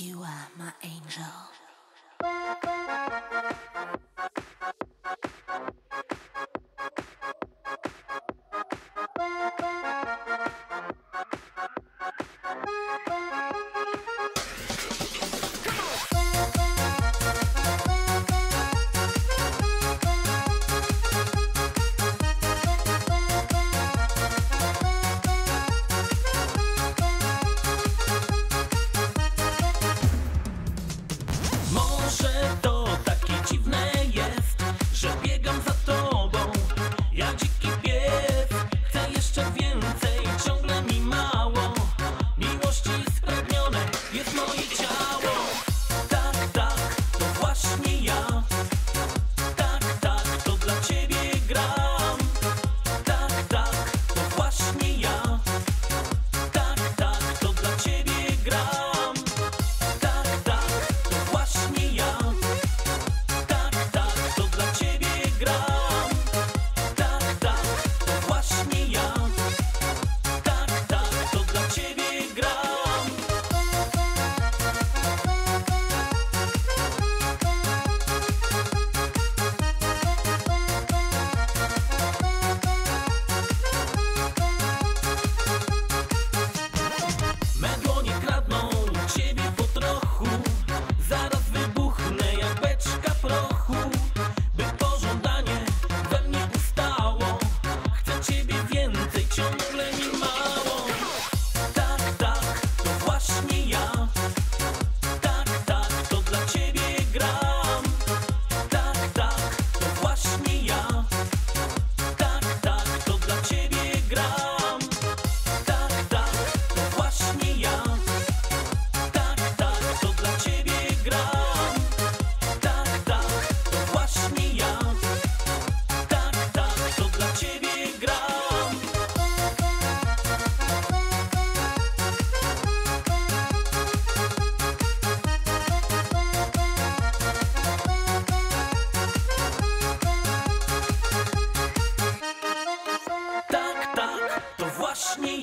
You are my angel.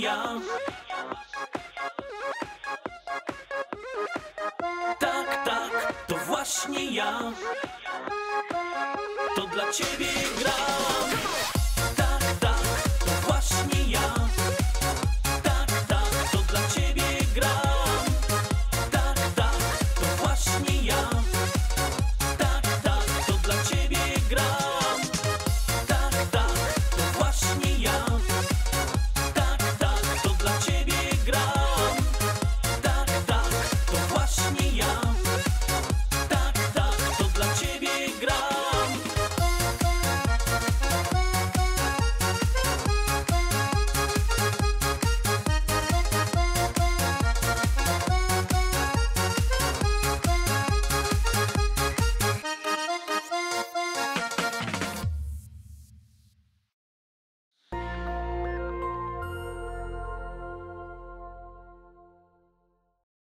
ja Tak, tak, to właśnie ja. To dla ciebie gram.